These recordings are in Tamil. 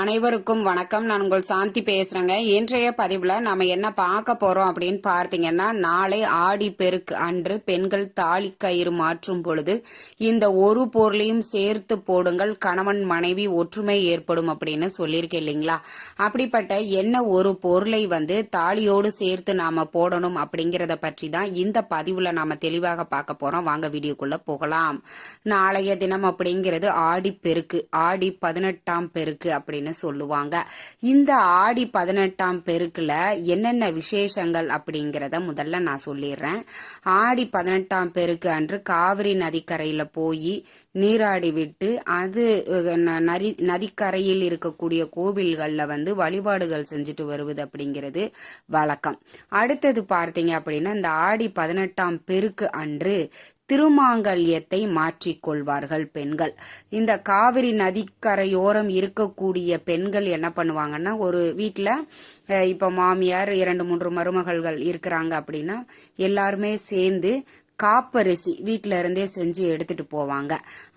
அனைவருக்கும் வணக்கம். நான் உங்கள் சாந்தி பேசுறேங்க. இன்றைய பதிவுல நாம என்ன பார்க்க போறோம் அப்படின்னு பார்த்தீங்கன்னா நாளை ஆடி பெருக்கு அன்று பெண்கள் தாலி கயிறு மாற்றும் பொழுது இந்த ஒரு பொருளையும் சேர்த்து போடுங்கள் கணவன் மனைவி ஒற்றுமை ஏற்படும் அப்படின்னு சொல்லியிருக்கேன் இல்லைங்களா? அப்படிப்பட்ட என்ன ஒரு பொருளை வந்து தாலியோடு சேர்த்து நாம போடணும் அப்படிங்கிறத பற்றி தான் இந்த பதிவுல நாம தெளிவாக பார்க்க போறோம். வாங்க வீடியோக்குள்ள போகலாம். நாளைய தினம் அப்படிங்கிறது ஆடி பெருக்கு ஆடி பதினெட்டாம் பெருக்கு அப்படின்னு சொல்லுவாங்க. இந்த ஆடி பதினெட்டாம் பெருக்கில் என்னென்ன விசேஷங்கள் அப்படிங்கிறத முதல்ல நான் சொல்லிடுறேன். ஆடி பதினெட்டாம் பெருக்கு அன்று காவிரி நதிக்கரையில் போய் நீராடி விட்டு அது ந- நரி நதிக்கரையில் இருக்கக்கூடிய கோவில்களில் வந்து வழிபாடுகள் செஞ்சுட்டு வருவது அப்படிங்கிறது வழக்கம். அடுத்தது பார்த்தீங்க அப்படின்னா இந்த ஆடி பதினெட்டாம் பெருக்கு அன்று திருமாங்கல்யத்தை மாற்றிக்கொள்வார்கள் பெண்கள். இந்த காவிரி நதிக்கரையோரம் இருக்கக்கூடிய பெண்கள் என்ன பண்ணுவாங்கன்னா ஒரு வீட்டில் இப்போ மாமியார் இரண்டு மூன்று மருமகள்கள் இருக்கிறாங்க அப்படின்னா எல்லாருமே சேர்ந்து காப்பரிசி வீட்டில இருந்தே செஞ்சு எடுத்துட்டு போவாங்க.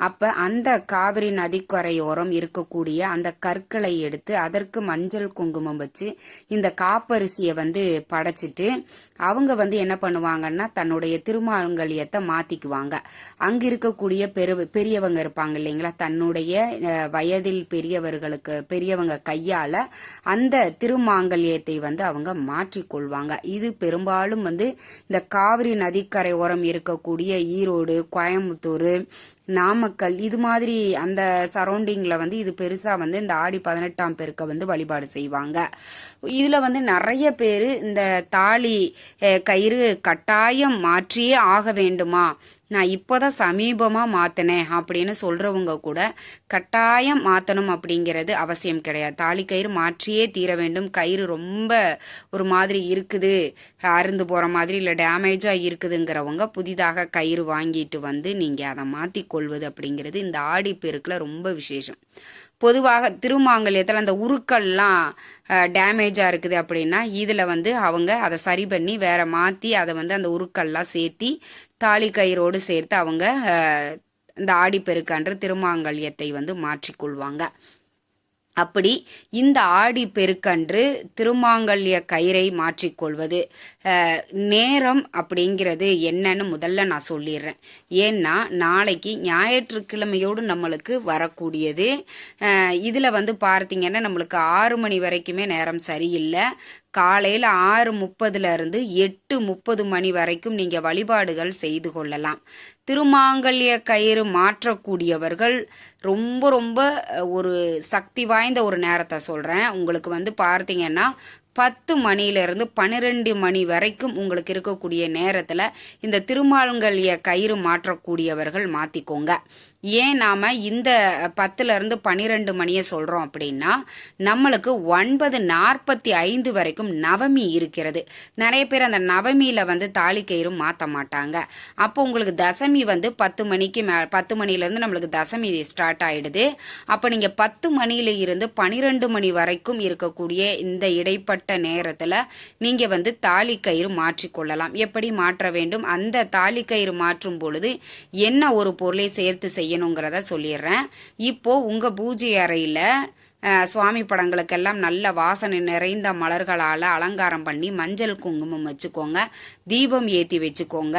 அப்ப அந்த காவிரி நதிக்கரையோரம் இருக்கக்கூடிய அந்த கற்களை எடுத்து அதற்கு மஞ்சள் குங்குமம் வச்சு இந்த காப்பரிசியை வந்து படைச்சிட்டு அவங்க வந்து என்ன பண்ணுவாங்கன்னா தன்னுடைய திருமாங்கல்யத்தை மாத்திக்குவாங்க. அங்க இருக்கக்கூடிய பெரு பெரியவங்க இருப்பாங்க இல்லைங்களா? தன்னுடைய வயதில் பெரியவர்களுக்கு பெரியவங்க கையால அந்த திருமாங்கல்யத்தை வந்து அவங்க மாற்றிக்கொள்வாங்க. இது பெரும்பாலும் வந்து இந்த காவிரி நதிக்கரை ஓரம் இருக்கக்கூடிய ஈரோடு கோயம்புத்தூர் நாமக்கல் இது மாதிரி அந்த சரௌண்டிங்கில் வந்து இது பெருசாக வந்து இந்த ஆடி பதினெட்டாம் பெருக்க வந்து வழிபாடு செய்வாங்க. இதில் வந்து நிறைய பேர் இந்த தாலி கயிறு கட்டாயம் மாற்றியே ஆக வேண்டுமா? நான் இப்போதான் சமீபமாக மாற்றினேன் அப்படின்னு சொல்கிறவங்க கூட கட்டாயம் மாற்றணும் அப்படிங்கிறது அவசியம் கிடையாது. தாலி கயிறு மாற்றியே தீர வேண்டும். கயிறு ரொம்ப ஒரு மாதிரி இருக்குது. அருந்து போகிற மாதிரி இல்லை டேமேஜாக இருக்குதுங்கிறவங்க புதிதாக கயிறு வாங்கிட்டு வந்து நீங்கள் அதை மாற்றி கொள்வது அப்படிங்கிறது இந்த ஆடி பெருக்கில் ரொம்ப விசேஷம். பொதுவாக திருமாங்கல்யத்தில் அந்த உருக்கள்லாம் டேமேஜாக இருக்குது அப்படின்னா இதில் வந்து அவங்க அதை சரி பண்ணி வேற மாற்றி அதை வந்து அந்த உருக்கள்லாம் சேர்த்தி தாலி கயிறோடு சேர்த்து அவங்க இந்த ஆடிப்பெருக்கன்று திருமாங்கல்யத்தை வந்து மாற்றிக்கொள்வாங்க. அப்படி இந்த ஆடி பெருக்கன்று திருமாங்கல்ய கயிறை மாற்றிக்கொள்வது. நேரம் அப்படிங்கிறது என்னன்னு முதல்ல நான் சொல்லிடுறேன். ஏன்னா நாளைக்கு ஞாயிற்றுக்கிழமையோடு நம்மளுக்கு வரக்கூடியது. இதில் வந்து பார்த்தீங்கன்னா நம்மளுக்கு ஆறு மணி வரைக்குமே நேரம் சரியில்லை. காலையில் ஆறு முப்பதுல இருந்து எட்டு முப்பது மணி வரைக்கும் நீங்கள் வழிபாடுகள் செய்து கொள்ளலாம். திருமாங்கல்ய கயிறு மாற்றக்கூடியவர்கள் ரொம்ப ரொம்ப ஒரு சக்தி வாய்ந்த ஒரு நேரத்தை சொல்கிறேன் உங்களுக்கு வந்து பார்த்தீங்கன்னா பத்து மணியிலிருந்து பன்னிரெண்டு மணி வரைக்கும் உங்களுக்கு இருக்கக்கூடிய நேரத்தில் இந்த திருமாங்கல்ய கயிறு மாற்றக்கூடியவர்கள் மாற்றிக்கோங்க ஏன் நாம் இந்த பத்துலேருந்து பன்னிரெண்டு மணியை சொல்கிறோம் அப்படின்னா நம்மளுக்கு ஒன்பது நாற்பத்தி ஐந்து வரைக்கும் நவமி இருக்கிறது. நிறைய பேர் அந்த நவமியில் வந்து தாலி கயிறு மாற்ற மாட்டாங்க. அப்போ உங்களுக்கு தசமி வந்து பத்து மணிக்கு மே பத்து மணிலேருந்து நம்மளுக்கு தசமி ஸ்டார்ட் ஆகிடுது அப்போ நீங்கள் பத்து மணியில இருந்து பனிரெண்டு மணி வரைக்கும் இருக்கக்கூடிய இந்த இடைப்பட்ட நேரத்தில் நீங்கள் வந்து தாலி கயிறு மாற்றிக்கொள்ளலாம் எப்படி மாற்ற வேண்டும்? அந்த தாலி கயிறு மாற்றும் பொழுது என்ன ஒரு பொருளை சேர்த்து செய்யணுங்கிறத சொல்லிடுறேன். இப்போ உங்க பூஜை அறையில சுவாமி படங்களுக்கெல்லாம் நல்ல வாசனை நிறைந்த மலர்களால் அலங்காரம் பண்ணி மஞ்சள் குங்குமம் வச்சுக்கோங்க. தீபம் ஏத்தி வச்சுக்கோங்க.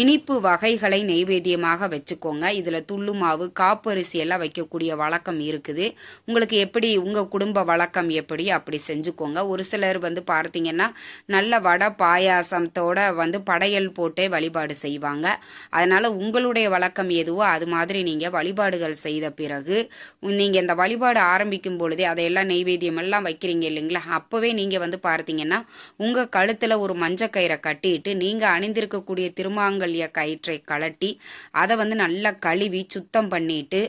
இனிப்பு வகைகளை நெய்வேத்தியமாக வச்சுக்கோங்க. இதுல துள்ளு மாவு காப்பரிசி எல்லாம் வைக்கக்கூடிய வழக்கம் இருக்குது. உங்களுக்கு எப்படி உங்க குடும்ப வழக்கம் எப்படி அப்படி செஞ்சுக்கோங்க. ஒரு சிலர் வந்து பார்த்தீங்கன்னா நல்ல வடை பாயாசத்தோட வந்து படையல் போட்டே வழிபாடு செய்வாங்க. அதனால உங்களுடைய வழக்கம் எதுவோ அது மாதிரி நீங்க வழிபாடுகள் செய்த பிறகு நீங்க இந்த வழிபாடு ஆரம்பிக்கும் பொழுதே அதையெல்லாம் நெய்வேத்தியம் எல்லாம் வைக்கிறீங்க இல்லைங்களா? அப்பவே நீங்க வந்து பார்த்தீங்கன்னா உங்க கழுத்துல ஒரு மஞ்ச கயிறை கட்டிட்டு நீங்க அணிந்திருக்கக்கூடிய திருமாங்கல்ய கயிற்றை கழட்டி அதை வந்து நல்லா கழுவி சுத்தம் பண்ணிட்டு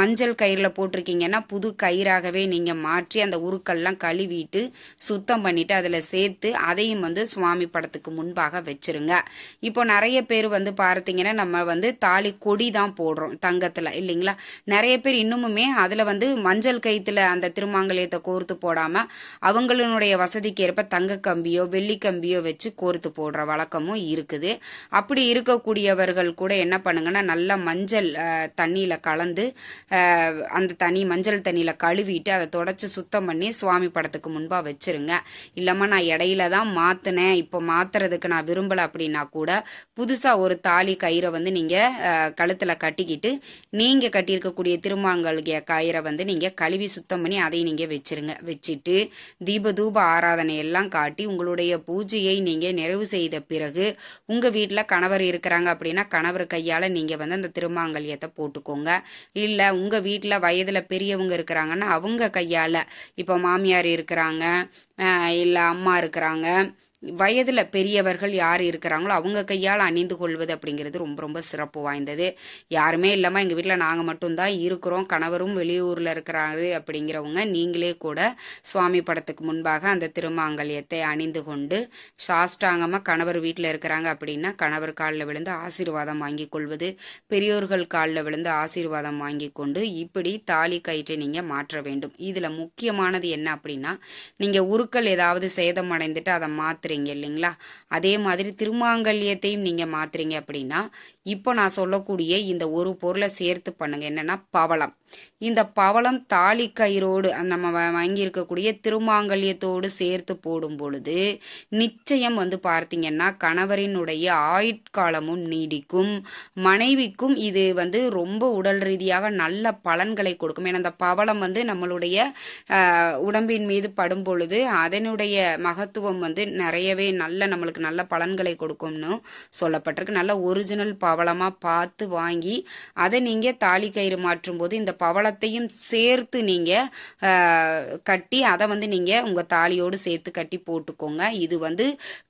மஞ்சள் கயிறில் போட்டிருக்கீங்கன்னா புது கயிறாகவே நீங்க மாற்றி அந்த உருக்கள்லாம் கழுவிட்டு சுத்தம் பண்ணிட்டு அதில் சேர்த்து அதையும் வந்து சுவாமி படத்துக்கு முன்பாக வச்சிருங்க. இப்போ நிறைய பேர் வந்து பார்த்தீங்கன்னா நம்ம வந்து தாலி கொடி தான் போடுறோம் தங்கத்தில் இல்லைங்களா? நிறைய பேர் இன்னுமுமே அதில் வந்து மஞ்சள் கயிற்றுல அந்த திருமாங்கல்யத்தை கோர்த்து போடாமல் அவங்களுடைய வசதிக்கு ஏற்ப தங்க கம்பியோ வெள்ளி கம்பியோ வச்சு கோர்த்து போடுற வழக்கமும் இருக்குது. அப்படி இருக்கக்கூடியவர்கள் கூட என்ன பண்ணுங்கன்னா நல்லா மஞ்சள் தண்ணியில் கலந்து அந்த தண்ணி மஞ்சள் தண்ணியில் கழுவிட்டு அதை தொடச்சி சுத்தம் பண்ணி சுவாமி படத்துக்கு முன்பாக வச்சிருங்க. இல்லைம்மா நான் இடையில தான் மாற்றினேன் இப்போ மாத்துறதுக்கு நான் விரும்பலை அப்படின்னா கூட புதுசாக ஒரு தாலி கயிறை வந்து நீங்கள் கழுத்தில் கட்டிக்கிட்டு நீங்கள் கட்டியிருக்கக்கூடிய திருமாங்கல்ய கயிறை வந்து நீங்கள் கழுவி சுத்தம் பண்ணி அதை நீங்கள் வச்சிருங்க. வச்சுட்டு தீப தூப ஆராதனை எல்லாம் காட்டி உங்களுடைய பூஜையை நீங்கள் நிறைவு செய்த பிறகு உங்க வீட்டில் கணவர் இருக்கிறாங்க அப்படின்னா கணவர் கையால நீங்க வந்து அந்த திருமாங்கல்யத்தை போட்டுக்கோங்க. இல்ல உங்க வீட்டில் வயதுல பெரியவங்க இருக்கிறாங்கன்னா அவங்க கையால இப்போ மாமியார் இருக்கிறாங்க அஹ் இல்ல அம்மா இருக்கிறாங்க வயதில் பெரியவர்கள் யார் இருக்கிறாங்களோ அவங்க கையால் அணிந்து கொள்வது அப்படிங்கிறது ரொம்ப ரொம்ப சிறப்பு வாய்ந்தது. யாருமே இல்லாமல் எங்கள் வீட்டில் நாங்கள் மட்டும்தான் இருக்கிறோம். கணவரும் வெளியூரில் இருக்கிறாரு அப்படிங்கிறவங்க நீங்களே கூட சுவாமி படத்துக்கு முன்பாக அந்த திருமாங்கல்யத்தை அணிந்து கொண்டு சாஷ்டாங்கமாக கணவர் வீட்டில் இருக்கிறாங்க அப்படின்னா கணவர் காலில் விழுந்து ஆசீர்வாதம் வாங்கி கொள்வது பெரியோர்கள் காலில் விழுந்து ஆசீர்வாதம் வாங்கி கொண்டு இப்படி தாலி கயிற்றை நீங்கள் மாற்ற வேண்டும். இதில் முக்கியமானது என்ன அப்படின்னா நீங்கள் உருக்கள் ஏதாவது சேதம் அடைந்துட்டு அதை மாத்துறீங்க இல்லைங்களா? அதே மாதிரி திருமாங்கல்யத்தையும் நீங்க மாத்துறீங்க அப்படின்னா இப்போ நான் சொல்லக்கூடிய இந்த ஒரு பொருளை சேர்த்து பண்ணுங்க. என்னன்னா பவளம். இந்த பவளம் தாலி கயிறோடு நம்ம வ- திருமாங்கல்யத்தோடு சேர்த்து போடும் பொழுது நிச்சயம் வந்து பார்த்தீங்கன்னா கணவரினுடைய ஆயுட்காலமும் நீடிக்கும். மனைவிக்கும் இது வந்து ரொம்ப உடல் ரீதியாக நல்ல பலன்களை கொடுக்கும். ஏன்னா அந்த பவளம் வந்து நம்மளுடைய உடம்பின் மீது படும் பொழுது அதனுடைய மகத்துவம் வந்து நிறைய நிறையவே நல்ல நம்மளுக்கு நல்ல பலன்களை கொடுக்கும்னு சொல்லப்பட்டிருக்கு. நல்ல ஒரிஜினல் பவளமாக பார்த்து வாங்கி அதை நீங்கள் தாலி கயிறு மாற்றும் போது இந்த பவளத்தையும் சேர்த்து நீங்கள் கட்டி அதை வந்து நீங்கள் உங்கள் தாலியோடு சேர்த்து கட்டி போட்டுக்கோங்க. இது வந்து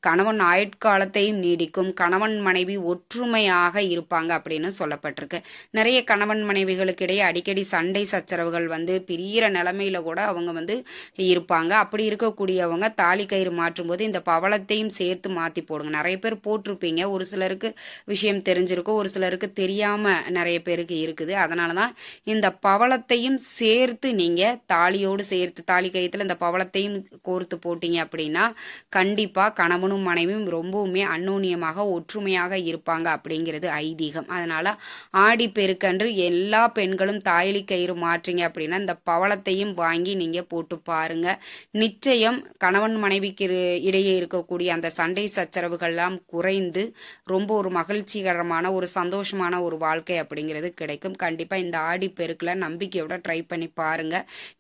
கணவன் ஆயுட்காலத்தையும் நீடிக்கும். கணவன் மனைவி ஒற்றுமையாக இருப்பாங்க அப்படின்னு சொல்லப்பட்டிருக்கு. நிறைய கணவன் மனைவிகளுக்கு இடையே அடிக்கடி சண்டை சச்சரவுகள் வந்து பிரியிற நிலைமையில கூட அவங்க வந்து இருப்பாங்க. அப்படி இருக்கக்கூடியவங்க தாலி கயிறு மாற்றும் போது இந்த பவளத்தையும் சேர்த்து மாற்றி போடுங்க. நிறைய பேர் போட்டிருப்பீங்க. ஒரு சிலருக்கு விஷயம் தெரிஞ்சிருக்கும். ஒரு சிலருக்கு தெரியாமல் நிறைய பேருக்கு இருக்குது. அதனாலதான் இந்த பவளத்தையும் சேர்த்து நீங்கள் தாலியோடு சேர்த்து தாலி கையத்தில் இந்த பவளத்தையும் கோர்த்து போட்டீங்க அப்படின்னா கண்டிப்பாக கணவனும் மனைவியும் ரொம்பவுமே அன்னோன்யமாக ஒற்றுமையாக இருப்பாங்க அப்படிங்கிறது ஐதீகம். அதனால் ஆடி பெருக்கன்று எல்லா பெண்களும் தாயலி கயிறு மாற்றீங்க அப்படின்னா இந்த பவளத்தையும் வாங்கி நீங்கள் போட்டு பாருங்க. நிச்சயம் கணவன் மனைவிக்கு இடையே இருக்கும் இருக்கக்கூடிய அந்த சண்டை சச்சரவுகள்லாம் குறைந்து ரொம்ப ஒரு மகிழ்ச்சிகரமான ஒரு சந்தோஷமான ஒரு வாழ்க்கை அப்படிங்கிறது கிடைக்கும். கண்டிப்பாக இந்த ஆடி பெருக்கில் நம்பிக்கையோட ட்ரை பண்ணி பாருங்க.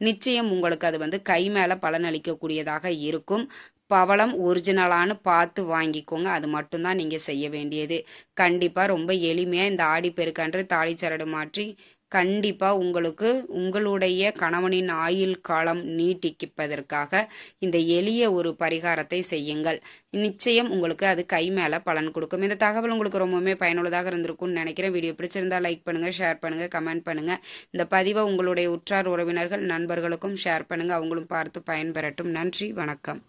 நிச்சயம் உங்களுக்கு அது வந்து கை மேலே பலனளிக்கக்கூடியதாக இருக்கும். பவளம் ஒரிஜினலானு பார்த்து வாங்கிக்கோங்க. அது மட்டும்தான் நீங்கள் செய்ய வேண்டியது. கண்டிப்பாக ரொம்ப எளிமையாக இந்த ஆடி பெருக்கன்று சரடு மாற்றி கண்டிப்பாக உங்களுக்கு உங்களுடைய கணவனின் ஆயுள் காலம் நீட்டிப்பதற்காக இந்த எளிய ஒரு பரிகாரத்தை செய்யுங்கள். நிச்சயம் உங்களுக்கு அது கை மேலே பலன் கொடுக்கும். இந்த தகவல் உங்களுக்கு ரொம்பவுமே பயனுள்ளதாக இருந்திருக்கும்னு நினைக்கிறேன். வீடியோ பிடிச்சிருந்தா லைக் பண்ணுங்கள் ஷேர் பண்ணுங்கள் கமெண்ட் பண்ணுங்கள் இந்த பதிவை உங்களுடைய உற்றார் உறவினர்கள் நண்பர்களுக்கும் ஷேர் பண்ணுங்கள் அவங்களும் பார்த்து பயன்பெறட்டும். நன்றி வணக்கம்.